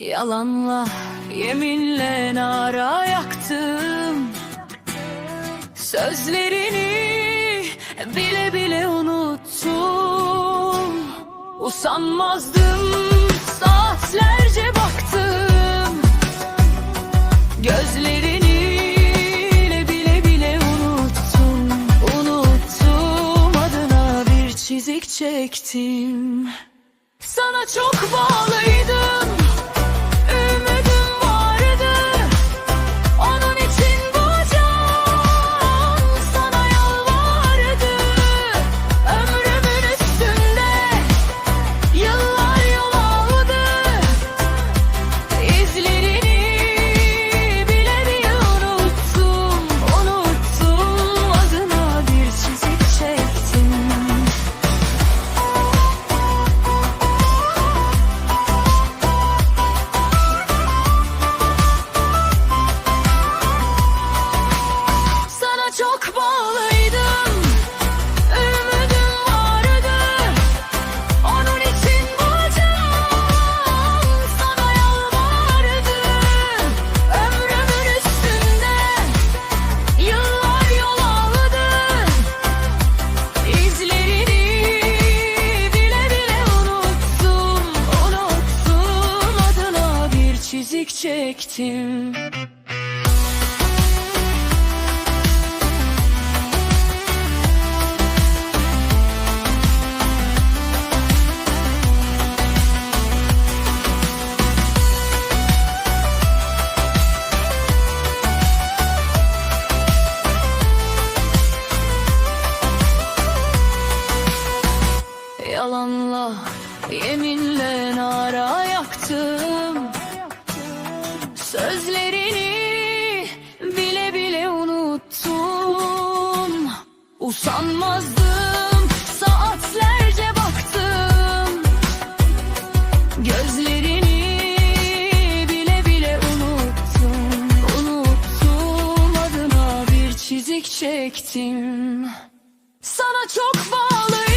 Yalanla, yeminle nara yaktım. Sözlerini bile bile unuttum. Usanmazdım saatlerce baktım. Gözlerini bile bile unuttum. Unuttum bir çizik çektim. Sana çok bağlıydım. çektim. Yalanla, yeminle nara yaktım. çektim. Sana çok bağlı